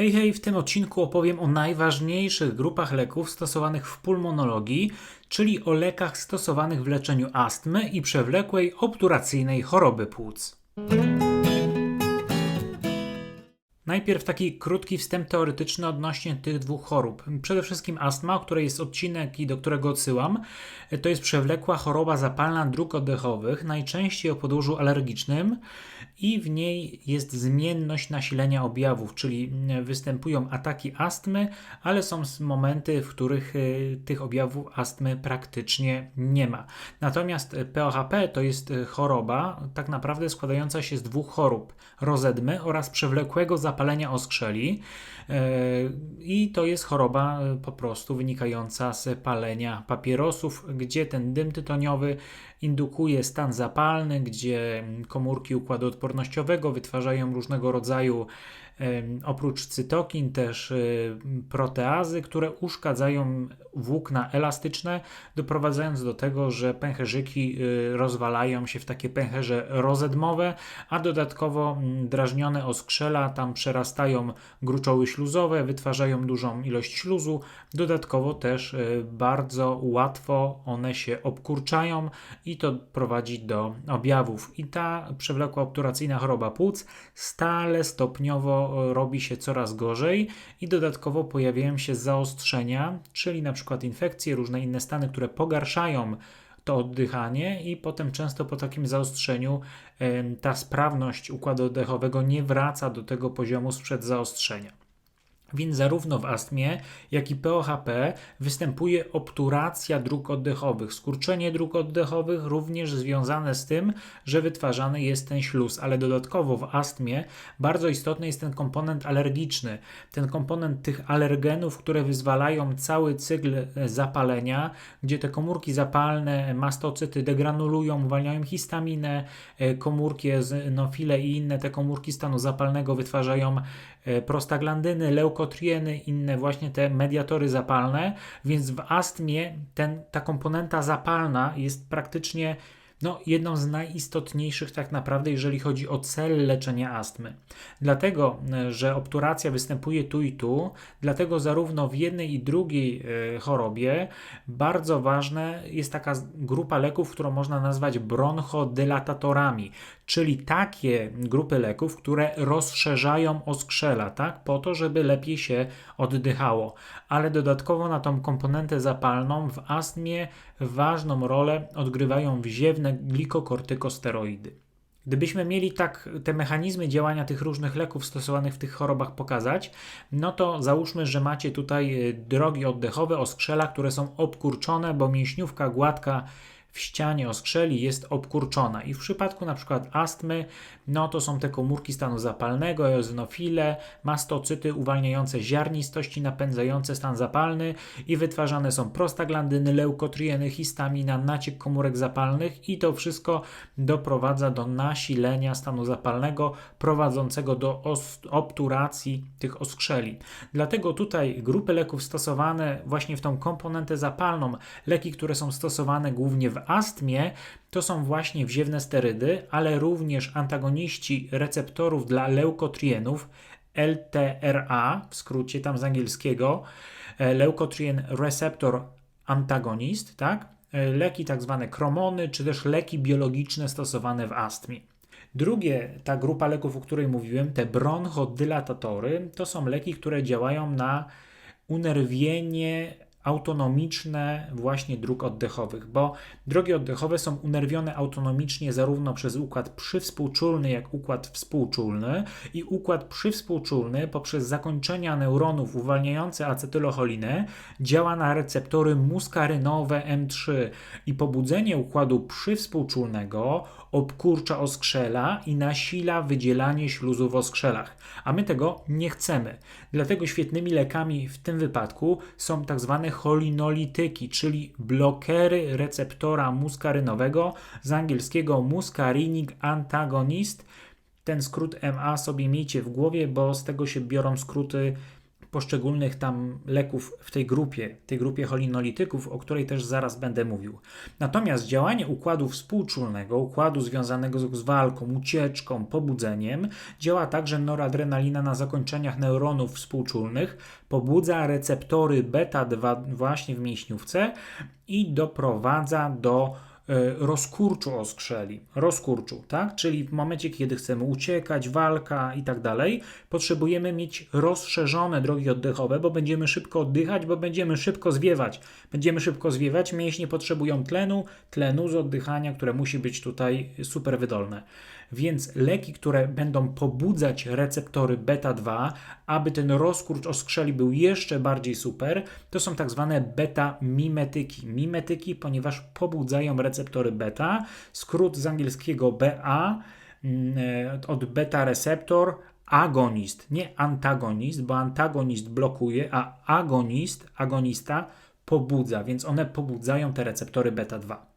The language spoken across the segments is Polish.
Hej, hej, w tym odcinku opowiem o najważniejszych grupach leków stosowanych w pulmonologii, czyli o lekach stosowanych w leczeniu astmy i przewlekłej obturacyjnej choroby płuc. Najpierw taki krótki wstęp teoretyczny odnośnie tych dwóch chorób. Przede wszystkim astma, o której jest odcinek i do którego odsyłam. To jest przewlekła choroba zapalna dróg oddechowych, najczęściej o podłożu alergicznym i w niej jest zmienność nasilenia objawów, czyli występują ataki astmy, ale są momenty, w których y, tych objawów astmy praktycznie nie ma. Natomiast POHP to jest choroba tak naprawdę składająca się z dwóch chorób: rozedmy oraz przewlekłego zapalenia oskrzeli. E, I to jest choroba e, po prostu wynikająca z palenia papierosów, gdzie ten dym tytoniowy indukuje stan zapalny, gdzie komórki układu odpornościowego wytwarzają różnego rodzaju oprócz cytokin też y, proteazy, które uszkadzają włókna elastyczne, doprowadzając do tego, że pęcherzyki y, rozwalają się w takie pęcherze rozedmowe, a dodatkowo mm, drażnione oskrzela tam przerastają gruczoły śluzowe, wytwarzają dużą ilość śluzu, dodatkowo też y, bardzo łatwo one się obkurczają i to prowadzi do objawów. I ta przewlekła obturacyjna choroba płuc stale stopniowo robi się coraz gorzej i dodatkowo pojawiają się zaostrzenia, czyli na przykład infekcje, różne inne stany, które pogarszają to oddychanie i potem często po takim zaostrzeniu ta sprawność układu oddechowego nie wraca do tego poziomu sprzed zaostrzenia. Więc zarówno w astmie, jak i POHP występuje obturacja dróg oddechowych. Skurczenie dróg oddechowych również związane z tym, że wytwarzany jest ten śluz, ale dodatkowo w astmie bardzo istotny jest ten komponent alergiczny. Ten komponent tych alergenów, które wyzwalają cały cykl e, zapalenia, gdzie te komórki zapalne, mastocyty degranulują, uwalniają histaminę, e, komórki eozinofile i inne te komórki stanu zapalnego wytwarzają E, prostaglandyny, leukotrieny, inne właśnie te mediatory zapalne, więc w astmie ten, ta komponenta zapalna jest praktycznie no, jedną z najistotniejszych tak naprawdę, jeżeli chodzi o cel leczenia astmy. Dlatego, e, że obturacja występuje tu i tu, dlatego zarówno w jednej i drugiej e, chorobie bardzo ważna jest taka grupa leków, którą można nazwać bronchodylatatorami, czyli takie grupy leków, które rozszerzają oskrzela, tak, po to, żeby lepiej się oddychało. Ale dodatkowo na tą komponentę zapalną w astmie ważną rolę odgrywają wziewne glikokortykosteroidy. Gdybyśmy mieli tak te mechanizmy działania tych różnych leków stosowanych w tych chorobach pokazać, no to załóżmy, że macie tutaj y, drogi oddechowe oskrzela, które są obkurczone, bo mięśniówka gładka w ścianie oskrzeli jest obkurczona i w przypadku na przykład astmy, no to są te komórki stanu zapalnego, eozinofile, mastocyty uwalniające ziarnistości, napędzające stan zapalny i wytwarzane są prostaglandyny, leukotrieny, histamina, naciek komórek zapalnych i to wszystko doprowadza do nasilenia stanu zapalnego prowadzącego do obturacji tych oskrzeli. Dlatego tutaj grupy leków stosowane właśnie w tą komponentę zapalną, leki, które są stosowane głównie w astmie to są właśnie wziewne sterydy, ale również antagoniści receptorów dla leukotrienów, LTRA, w skrócie tam z angielskiego, e, leukotrien receptor antagonist, tak? E, leki tak zwane kromony, czy też leki biologiczne stosowane w astmie. Drugie, ta grupa leków, o której mówiłem, te bronchodylatory, to są leki, które działają na unerwienie autonomiczne właśnie dróg oddechowych, bo drogi oddechowe są unerwione autonomicznie zarówno przez układ przywspółczulny, jak układ współczulny i układ przywspółczulny poprzez zakończenia neuronów uwalniające acetylocholinę działa na receptory muskarynowe M3 i pobudzenie układu przywspółczulnego obkurcza oskrzela i nasila wydzielanie śluzu w oskrzelach, a my tego nie chcemy. Dlatego świetnymi lekami w tym wypadku są tak zwane cholinolityki, czyli blokery receptora muskarynowego z angielskiego muscarinic antagonist. Ten skrót MA sobie miejcie w głowie, bo z tego się biorą skróty poszczególnych tam leków w tej grupie, tej grupie cholinolityków, o której też zaraz będę mówił. Natomiast działanie układu współczulnego, układu związanego z walką, ucieczką, pobudzeniem, działa także noradrenalina na zakończeniach neuronów współczulnych, pobudza receptory beta-2 właśnie w mięśniówce i doprowadza do rozkurczu oskrzeli, rozkurczu, tak? Czyli w momencie, kiedy chcemy uciekać, walka i tak dalej, potrzebujemy mieć rozszerzone drogi oddechowe, bo będziemy szybko oddychać, bo będziemy szybko zwiewać. Będziemy szybko zwiewać, mięśnie potrzebują tlenu, tlenu z oddychania, które musi być tutaj super wydolne. Więc leki, które będą pobudzać receptory beta-2, aby ten rozkurcz oskrzeli był jeszcze bardziej super, to są tak zwane beta-mimetyki. Mimetyki, ponieważ pobudzają receptory beta, skrót z angielskiego BA mm, e, od beta receptor agonist, nie antagonist, bo antagonist blokuje, a agonist, agonista pobudza, więc one pobudzają te receptory beta-2.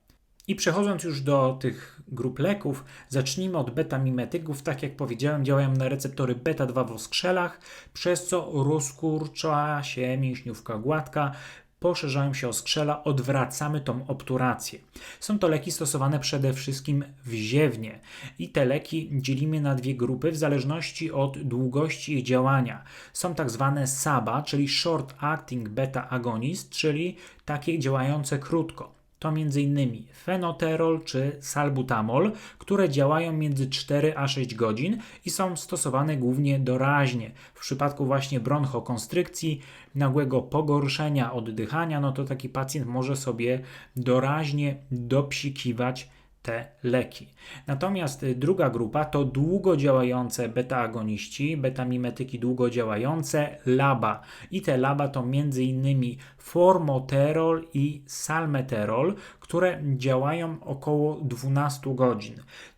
I przechodząc już do tych grup leków, zacznijmy od beta-mimetyków. Tak jak powiedziałem, działają na receptory beta-2 w oskrzelach, przez co rozkurcza się mięśniówka gładka, poszerzają się oskrzela, odwracamy tą obturację. Są to leki stosowane przede wszystkim wziewnie i te leki dzielimy na dwie grupy w zależności od długości ich działania. Są tak zwane SABA, czyli Short Acting Beta Agonist, czyli takie działające krótko to m.in. fenoterol czy salbutamol, które działają między 4 a 6 godzin i są stosowane głównie doraźnie. W przypadku właśnie bronchokonstrykcji, nagłego pogorszenia oddychania, no to taki pacjent może sobie doraźnie dopsikiwać te leki. Natomiast druga grupa to długo działające beta-agoniści, beta-mimetyki długo działające, LABA. I te LABA to m.in. formoterol i salmeterol, które działają około 12 godzin.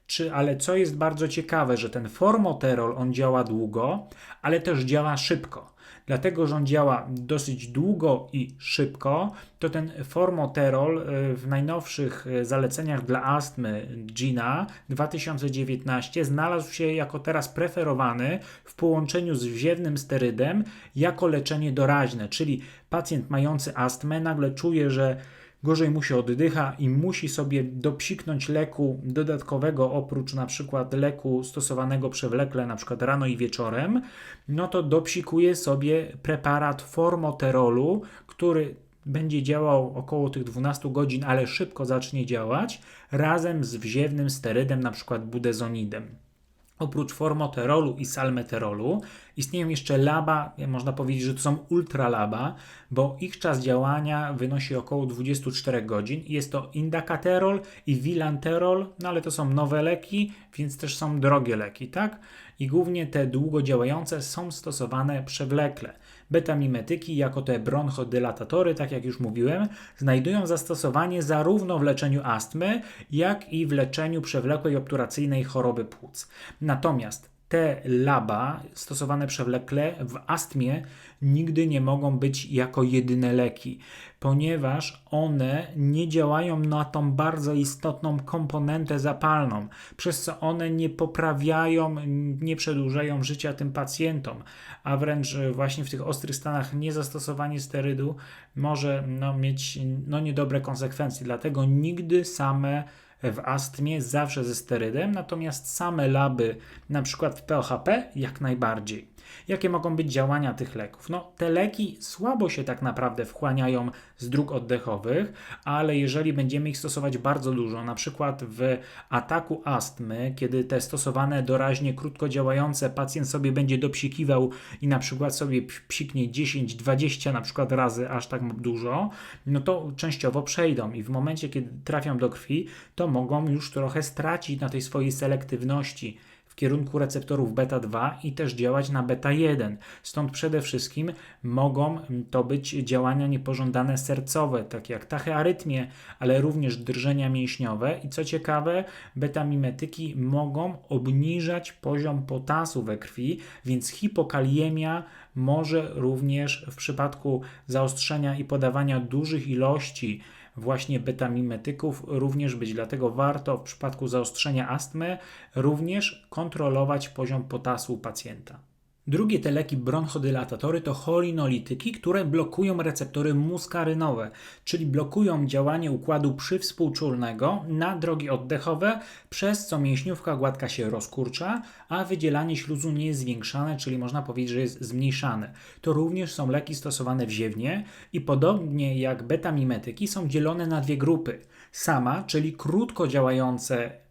Czy, ale co jest bardzo ciekawe, że ten formoterol on działa długo, ale też działa szybko dlatego że on działa dosyć długo i szybko, to ten formoterol e, w najnowszych e, zaleceniach dla astmy GINA 2019 znalazł się jako teraz preferowany w połączeniu z wziewnym sterydem jako leczenie doraźne, czyli pacjent mający astmę nagle czuje, że gorzej mu się oddycha i musi sobie dopsiknąć leku dodatkowego oprócz na przykład leku stosowanego przewlekle, na przykład rano i wieczorem, no to dopsikuje sobie preparat formoterolu, który będzie działał około tych 12 godzin, ale szybko zacznie działać, razem z wziewnym sterydem, na przykład budezonidem. Oprócz formoterolu i salmeterolu istnieją jeszcze laba, można powiedzieć, że to są ultralaba, bo ich czas działania wynosi około 24 godzin. Jest to indakaterol i vilanterol, no ale to są nowe leki, więc też są drogie leki, tak? I głównie te długo działające są stosowane przewlekle. Betamimetyki, jako te bronchodylatory, tak jak już mówiłem, znajdują zastosowanie zarówno w leczeniu astmy, jak i w leczeniu przewlekłej obturacyjnej choroby płuc. Natomiast te laba stosowane przewlekle w astmie nigdy nie mogą być jako jedyne leki, ponieważ one nie działają na tą bardzo istotną komponentę zapalną, przez co one nie poprawiają, nie przedłużają życia tym pacjentom, a wręcz właśnie w tych ostrych stanach niezastosowanie sterydu może no, mieć no, niedobre konsekwencje. Dlatego nigdy same w astmie zawsze ze sterydem, natomiast same laby, na przykład w POHP, jak najbardziej. Jakie mogą być działania tych leków? No, te leki słabo się tak naprawdę wchłaniają z dróg oddechowych, ale jeżeli będziemy ich stosować bardzo dużo, na przykład w ataku astmy, kiedy te stosowane doraźnie krótko działające pacjent sobie będzie dopsikiwał i na przykład sobie psiknie 10-20 na przykład razy aż tak dużo, no to częściowo przejdą i w momencie, kiedy trafią do krwi, to mogą już trochę stracić na tej swojej selektywności w kierunku receptorów beta 2 i też działać na beta 1. Stąd przede wszystkim mogą to być działania niepożądane sercowe, takie jak tachyarytmie, ale również drżenia mięśniowe i co ciekawe, beta-mimetyki mogą obniżać poziom potasu we krwi, więc hipokaliemia może również w przypadku zaostrzenia i podawania dużych ilości właśnie betamimetyków również być. Dlatego warto w przypadku zaostrzenia astmy również kontrolować poziom potasu pacjenta. Drugie te leki bronchodylatory to cholinolityki, które blokują receptory muskarynowe, czyli blokują działanie układu przywspółczulnego na drogi oddechowe, przez co mięśniówka gładka się rozkurcza, a wydzielanie śluzu nie jest zwiększane, czyli można powiedzieć, że jest zmniejszane. To również są leki stosowane wziewnie i podobnie jak betamimetyki są dzielone na dwie grupy. Sama, czyli krótko działające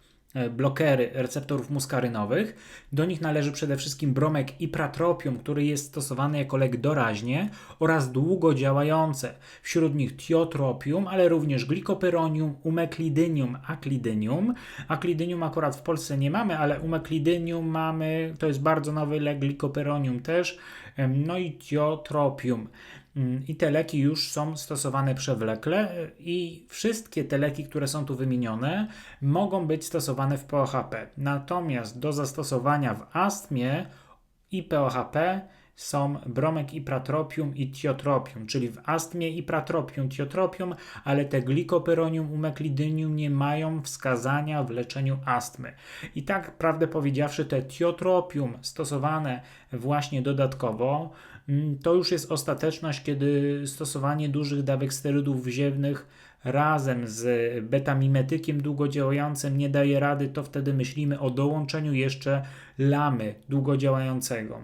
blokery receptorów muskarynowych. Do nich należy przede wszystkim bromek ipratropium, który jest stosowany jako lek doraźnie oraz długo działające. Wśród nich tiotropium, ale również glikopyronium, umeklidynium, aklidynium. Aklidynium akurat w Polsce nie mamy, ale umeklidynium mamy, to jest bardzo nowy lek, glikopyronium też, no i tiotropium. Mm, I te leki już są stosowane przewlekle i wszystkie te leki, które są tu wymienione, mogą być stosowane w POHP. Natomiast do zastosowania w astmie i POHP są bromek ipratropium i tiotropium, czyli w astmie ipratropium, tiotropium, ale te glikopyronium, umeklidynium nie mają wskazania w leczeniu astmy. I tak, prawdę powiedziawszy, te tiotropium stosowane właśnie dodatkowo to już jest ostateczność, kiedy stosowanie dużych dawek sterydów wziewnych razem z betamimetykiem długodziałającym nie daje rady, to wtedy myślimy o dołączeniu jeszcze lamy długodziałającego.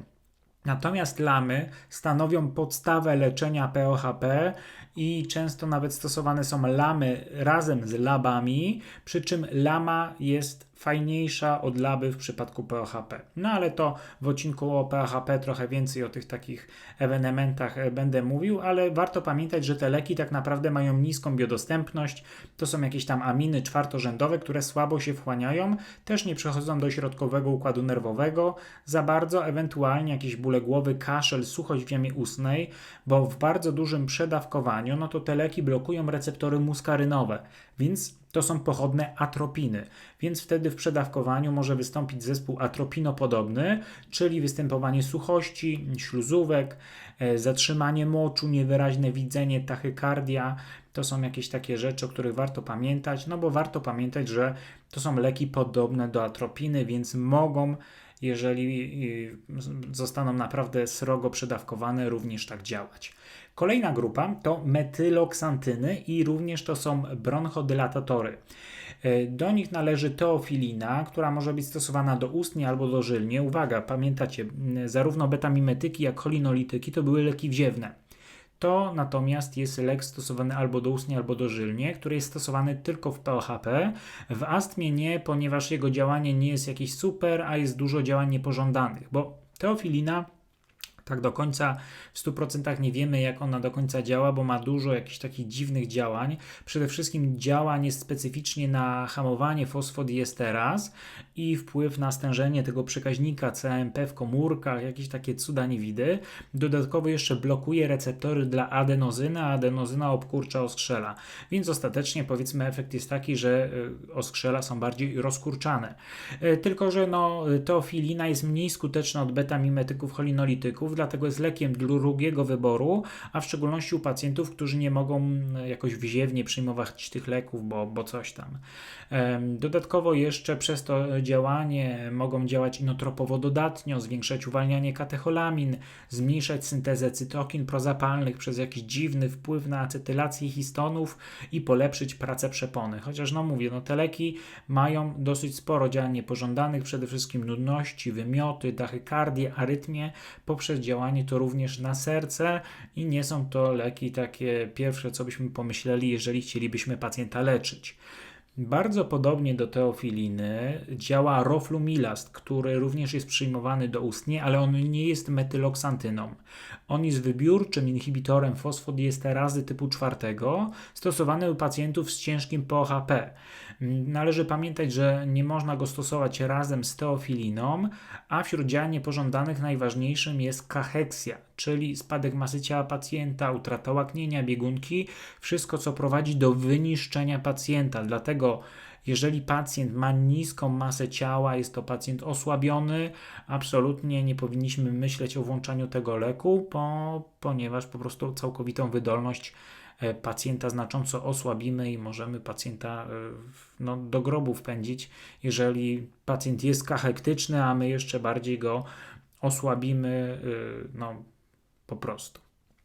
Natomiast lamy stanowią podstawę leczenia POHP i często nawet stosowane są lamy razem z labami, przy czym lama jest fajniejsza od laby w przypadku POHP. No ale to w odcinku o POHP trochę więcej o tych takich ewenementach e, będę mówił, ale warto pamiętać, że te leki tak naprawdę mają niską biodostępność. To są jakieś tam aminy czwartorzędowe, które słabo się wchłaniają, też nie przechodzą do środkowego układu nerwowego za bardzo, ewentualnie jakieś bóle głowy, kaszel, suchość w jamie ustnej, bo w bardzo dużym przedawkowaniu, no to te leki blokują receptory muskarynowe, więc to są pochodne atropiny, więc wtedy w przedawkowaniu może wystąpić zespół atropinopodobny, czyli występowanie suchości, śluzówek, e, zatrzymanie moczu, niewyraźne widzenie, tachykardia. To są jakieś takie rzeczy, o których warto pamiętać, no bo warto pamiętać, że to są leki podobne do atropiny, więc mogą jeżeli zostaną naprawdę srogo przedawkowane, również tak działać. Kolejna grupa to metyloksantyny i również to są bronchodylatory. E, do nich należy teofilina, która może być stosowana doustnie albo dożylnie. Uwaga, pamiętacie, zarówno betamimetyki jak cholinolityki to były leki wziewne. To natomiast jest lek stosowany albo doustnie, albo dożylnie, który jest stosowany tylko w POHP. W astmie nie, ponieważ jego działanie nie jest jakieś super, a jest dużo działań niepożądanych, bo teofilina tak do końca w 100% nie wiemy, jak ona do końca działa, bo ma dużo jakichś takich dziwnych działań. Przede wszystkim działa specyficznie na hamowanie fosfodiesteraz i wpływ na stężenie tego przekaźnika CMP w komórkach, jakieś takie cuda niewidy. Dodatkowo jeszcze blokuje receptory dla adenozyny, a adenozyna obkurcza oskrzela. Więc ostatecznie powiedzmy efekt jest taki, że y, oskrzela są bardziej rozkurczane. Y, tylko, że no, teofilina jest mniej skuteczna od beta-mimetyków cholinolityków, dlatego jest lekiem drugiego wyboru, a w szczególności u pacjentów, którzy nie mogą jakoś wziewnie przyjmować tych leków, bo, bo coś tam. Dodatkowo jeszcze przez to działanie mogą działać inotropowo dodatnio, zwiększać uwalnianie katecholamin, zmniejszać syntezę cytokin prozapalnych przez jakiś dziwny wpływ na acetylację histonów i polepszyć pracę przepony. Chociaż no mówię, no te leki mają dosyć sporo działań niepożądanych, przede wszystkim nudności, wymioty, tachykardię, arytmię poprzez działanie to również na serce i nie są to leki takie pierwsze, co byśmy pomyśleli, jeżeli chcielibyśmy pacjenta leczyć. Bardzo podobnie do teofiliny działa roflumilast, który również jest przyjmowany doustnie, ale on nie jest metyloksantyną. On jest wybiórczym inhibitorem fosfodiesterazy typu czwartego, stosowany u pacjentów z ciężkim POHP. Należy pamiętać, że nie można go stosować razem z teofiliną, a wśród działań niepożądanych najważniejszym jest kacheksja, czyli spadek masy ciała pacjenta, utrata łaknienia, biegunki, wszystko co prowadzi do wyniszczenia pacjenta. Dlatego jeżeli pacjent ma niską masę ciała, jest to pacjent osłabiony, absolutnie nie powinniśmy myśleć o włączaniu tego leku, bo, ponieważ po prostu całkowitą wydolność e, pacjenta znacząco osłabimy i możemy pacjenta e, no, do grobu wpędzić, jeżeli pacjent jest kachektyczny, a my jeszcze bardziej go osłabimy, y, no po prostu.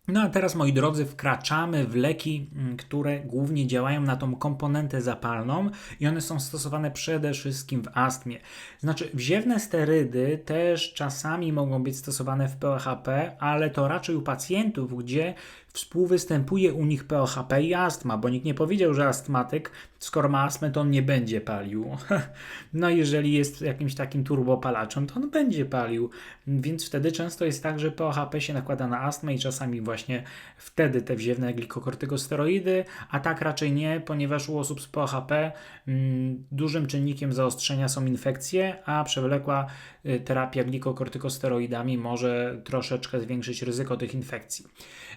No a teraz, moi drodzy, wkraczamy w leki, mm, które głównie działają na tą komponentę zapalną i one są stosowane przede wszystkim w astmie. Znaczy, wziewne sterydy też czasami mogą być stosowane w PHP, ale to raczej u pacjentów, gdzie współwystępuje u nich POHP i astma, bo nikt nie powiedział, że astmatyk, skoro ma astmę, to on nie będzie palił. No jeżeli jest jakimś takim turbopalaczem, to on będzie palił, więc wtedy często jest tak, że POHP się nakłada na astmę i czasami właśnie wtedy te wziewne glikokortykosteroidy, a tak raczej nie, ponieważ u osób z POHP mm, dużym czynnikiem zaostrzenia są infekcje, a przewlekła terapia glikokortykosteroidami może troszeczkę zwiększyć ryzyko tych infekcji.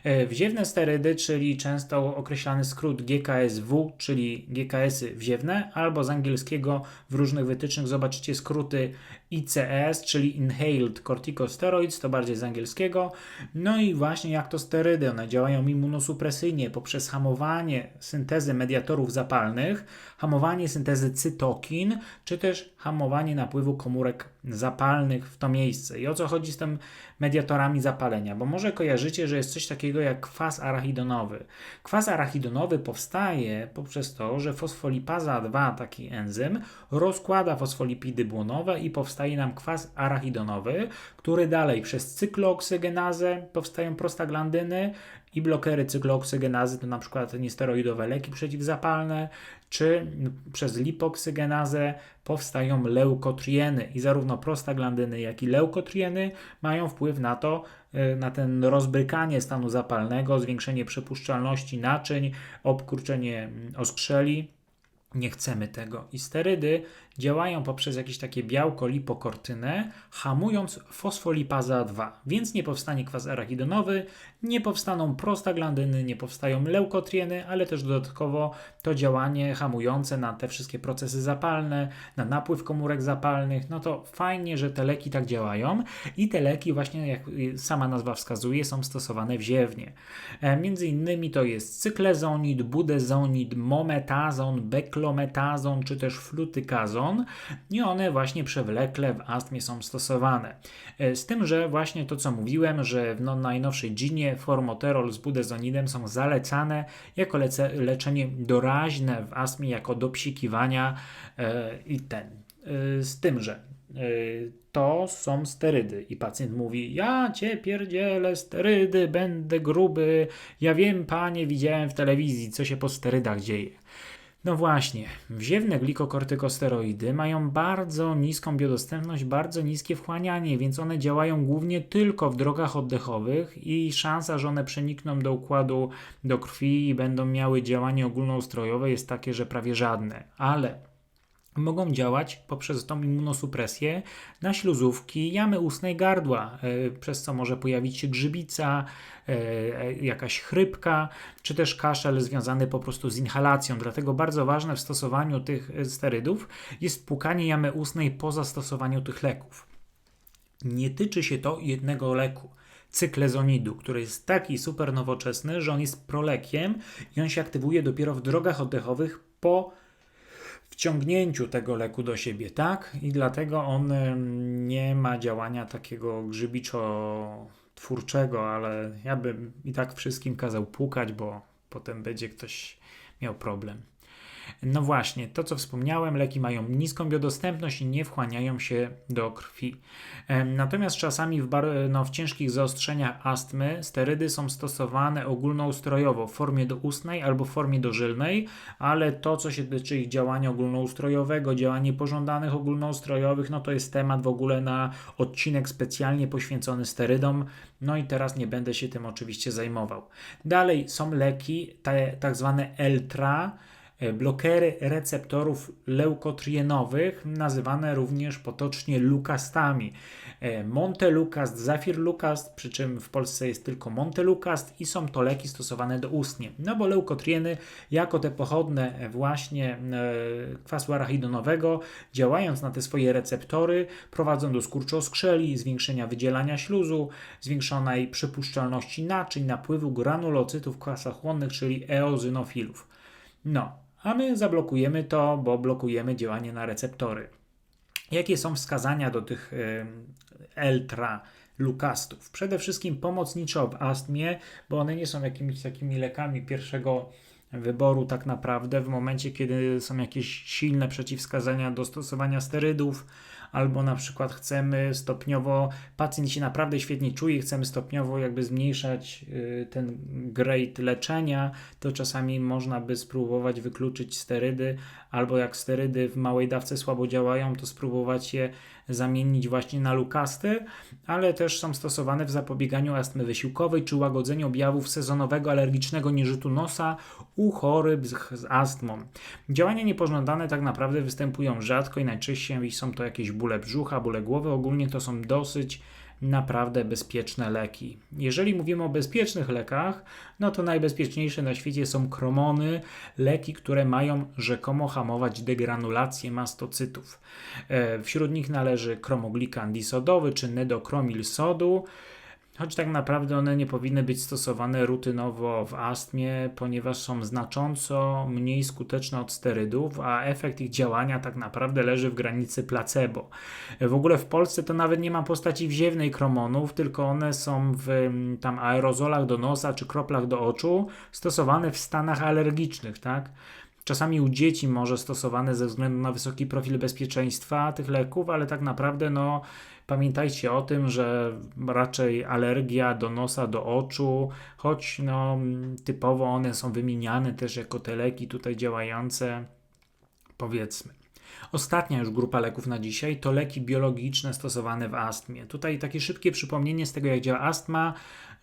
E, wziewne sterydy, czyli często określany skrót GKSW, czyli GKS-y wziewne, albo z angielskiego w różnych wytycznych zobaczycie skróty ICS, czyli Inhaled Corticosteroids, to bardziej z angielskiego. No i właśnie jak to sterydy, one działają immunosupresyjnie poprzez hamowanie syntezy mediatorów zapalnych, hamowanie syntezy cytokin, czy też hamowanie napływu komórek zapalnych w to miejsce. I o co chodzi z tym mediatorami zapalenia? Bo może kojarzycie, że jest coś takiego jak kwas arachidonowy. Kwas arachidonowy powstaje poprzez to, że fosfolipaza 2, taki enzym, rozkłada fosfolipidy błonowe i powstaje nam kwas arachidonowy, który dalej przez cykloooksygenazę powstają prostaglandyny, i blokery cykloooksygenazy to na przykład niesteroidowe leki przeciwzapalne, czy przez lipoksygenazę powstają leukotrieny i zarówno prostaglandyny, jak i leukotrieny mają wpływ na to, y, na ten rozbrykanie stanu zapalnego, zwiększenie przepuszczalności naczyń, obkurczenie mm, oskrzeli. Nie chcemy tego. I sterydy działają poprzez jakieś takie białko lipokortynę, hamując fosfolipazę 2, więc nie powstanie kwas arachidonowy, nie powstaną prostaglandyny, nie powstają leukotrieny, ale też dodatkowo to działanie hamujące na te wszystkie procesy zapalne, na napływ komórek zapalnych, no to fajnie, że te leki tak działają i te leki właśnie, jak sama nazwa wskazuje, są stosowane wziewnie. E, między innymi to jest cyklezonid, budezonid, mometazon, beklometazon czy też flutykazon, i one właśnie przewlekle w astmie są stosowane. E, z tym, że właśnie to co mówiłem, że w no, najnowszej ginie formoterol z budezonidem są zalecane jako lece, leczenie doraźne w astmie, jako do psikiwania e, i ten. E, z tym, że to są sterydy. I pacjent mówi: Ja cię pierdzielę, sterydy, będę gruby. Ja wiem, panie, widziałem w telewizji, co się po sterydach dzieje. No właśnie, wziewne glikokortykosteroidy mają bardzo niską biodostępność, bardzo niskie wchłanianie, więc one działają głównie tylko w drogach oddechowych i szansa, że one przenikną do układu do krwi i będą miały działanie ogólnoustrojowe jest takie, że prawie żadne. Ale mogą działać poprzez tą immunosupresję na śluzówki jamy ustnej gardła, e, przez co może pojawić się grzybica, e, jakaś chrypka, czy też kaszel związany po prostu z inhalacją. Dlatego bardzo ważne w stosowaniu tych sterydów jest płukanie jamy ustnej po zastosowaniu tych leków. Nie tyczy się to jednego leku cyklezonidu, który jest taki super nowoczesny, że on jest prolekiem i on się aktywuje dopiero w drogach oddechowych po wciągnięciu tego leku do siebie, tak? I dlatego on nie ma działania takiego grzybiczo-twórczego, ale ja bym i tak wszystkim kazał płukać, bo potem będzie ktoś miał problem. No właśnie, to co wspomniałem, leki mają niską biodostępność i nie wchłaniają się do krwi. Natomiast czasami w, no, w ciężkich zaostrzeniach astmy sterydy są stosowane ogólnoustrojowo w formie doustnej albo w formie dożylnej, ale to co się tyczy ich działania ogólnoustrojowego, działanie pożądanych ogólnoustrojowych, no to jest temat w ogóle na odcinek specjalnie poświęcony sterydom. No i teraz nie będę się tym oczywiście zajmował. Dalej są leki, te tak zwane Eltra, blokery receptorów leukotrienowych, nazywane również potocznie lukastami. E, Montelukast, Zafirlukast, przy czym w Polsce jest tylko Montelukast i są to leki stosowane doustnie. No bo leukotrieny, jako te pochodne właśnie e, kwasu arachidonowego, działając na te swoje receptory, prowadzą do skurczu oskrzeli, zwiększenia wydzielania śluzu, zwiększonej przypuszczalności naczyń, napływu granulocytów w kwasach chłonnych, czyli eozynofilów. No, a my zablokujemy to, bo blokujemy działanie na receptory. Jakie są wskazania do tych Eltra, Lukastów. Przede wszystkim pomocniczo w astmie, bo one nie są jakimiś takimi lekami pierwszego wyboru tak naprawdę w momencie, kiedy są jakieś silne przeciwwskazania do stosowania sterydów, albo na przykład chcemy stopniowo, pacjent się naprawdę świetnie czuje, chcemy stopniowo jakby zmniejszać y, ten grade leczenia, to czasami można by spróbować wykluczyć sterydy, albo jak sterydy w małej dawce słabo działają, to spróbować je zamienić właśnie na lukasty, ale też są stosowane w zapobieganiu astmy wysiłkowej czy łagodzeniu objawów sezonowego alergicznego nieżytu nosa u chorych z astmą. Działania niepożądane tak naprawdę występują rzadko i najczęściej są to jakieś bóle brzucha, bóle głowy. Ogólnie to są dosyć naprawdę bezpieczne leki. Jeżeli mówimy o bezpiecznych lekach, no to najbezpieczniejsze na świecie są kromony, leki, które mają rzekomo hamować degranulację mastocytów. E, wśród nich należy kromoglikan disodowy czy nedokromil sodu choć tak naprawdę one nie powinny być stosowane rutynowo w astmie, ponieważ są znacząco mniej skuteczne od sterydów, a efekt ich działania tak naprawdę leży w granicy placebo. W ogóle w Polsce to nawet nie ma postaci wziewnej kromonów, tylko one są w mm, tam aerozolach do nosa czy kroplach do oczu, stosowane w stanach alergicznych, tak? Czasami u dzieci może stosowane ze względu na wysoki profil bezpieczeństwa tych leków, ale tak naprawdę no Pamiętajcie o tym, że raczej alergia do nosa, do oczu, choć no, typowo one są wymieniane też jako te leki tutaj działające, powiedzmy. Ostatnia już grupa leków na dzisiaj to leki biologiczne stosowane w astmie. Tutaj takie szybkie przypomnienie z tego, jak działa astma,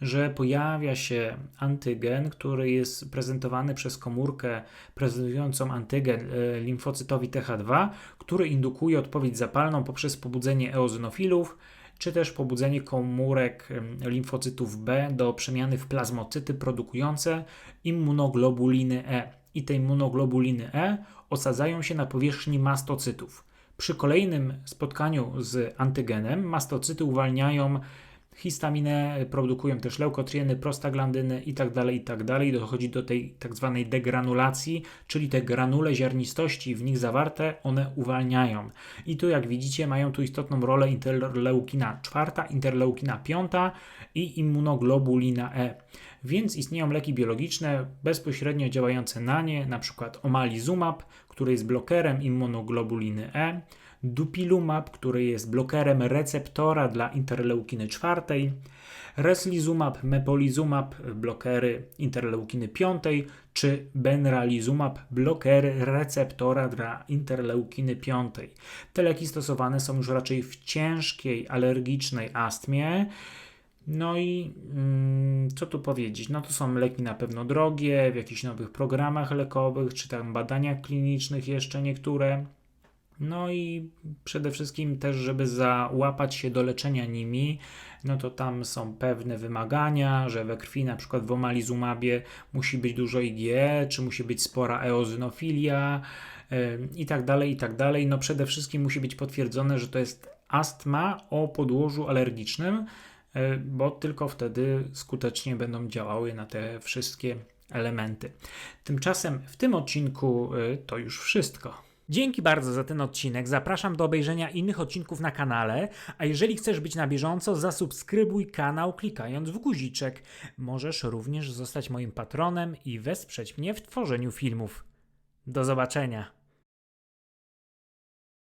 że pojawia się antygen, który jest prezentowany przez komórkę prezentującą antygen e, limfocytowi TH2, który indukuje odpowiedź zapalną poprzez pobudzenie eozinofilów, czy też pobudzenie komórek limfocytów B do przemiany w plazmocyty produkujące immunoglobuliny E. I te immunoglobuliny E osadzają się na powierzchni mastocytów. Przy kolejnym spotkaniu z antygenem mastocyty uwalniają histaminę, produkują też leukotrieny, prostaglandyny itd., tak itd. Tak Dochodzi do tej tak zwanej degranulacji, czyli te granule ziarnistości w nich zawarte, one uwalniają. I tu jak widzicie mają tu istotną rolę interleukina czwarta, interleukina piąta i immunoglobulina E. Więc istnieją leki biologiczne bezpośrednio działające na nie, np. omalizumab, który jest blokerem immunoglobuliny E, dupilumab, który jest blokerem receptora dla interleukiny czwartej, reslizumab, mepolizumab, blokery interleukiny piątej, czy benralizumab, blokery receptora dla interleukiny piątej. Te leki stosowane są już raczej w ciężkiej alergicznej astmie. No i mm, co tu powiedzieć? No to są leki na pewno drogie, w jakichś nowych programach lekowych, czy tam badaniach klinicznych jeszcze niektóre. No i przede wszystkim też, żeby załapać się do leczenia nimi, no to tam są pewne wymagania, że we krwi, na przykład w omalizumabie musi być dużo IgE, czy musi być spora eozynofilia i tak dalej, i tak dalej. No przede wszystkim musi być potwierdzone, że to jest astma o podłożu alergicznym, e, bo tylko wtedy skutecznie będą działały na te wszystkie elementy. Tymczasem w tym odcinku e, to już wszystko. Dzięki bardzo za ten odcinek. Zapraszam do obejrzenia innych odcinków na kanale, a jeżeli chcesz być na bieżąco, zasubskrybuj kanał klikając w guziczek. Możesz również zostać moim patronem i wesprzeć mnie w tworzeniu filmów. Do zobaczenia.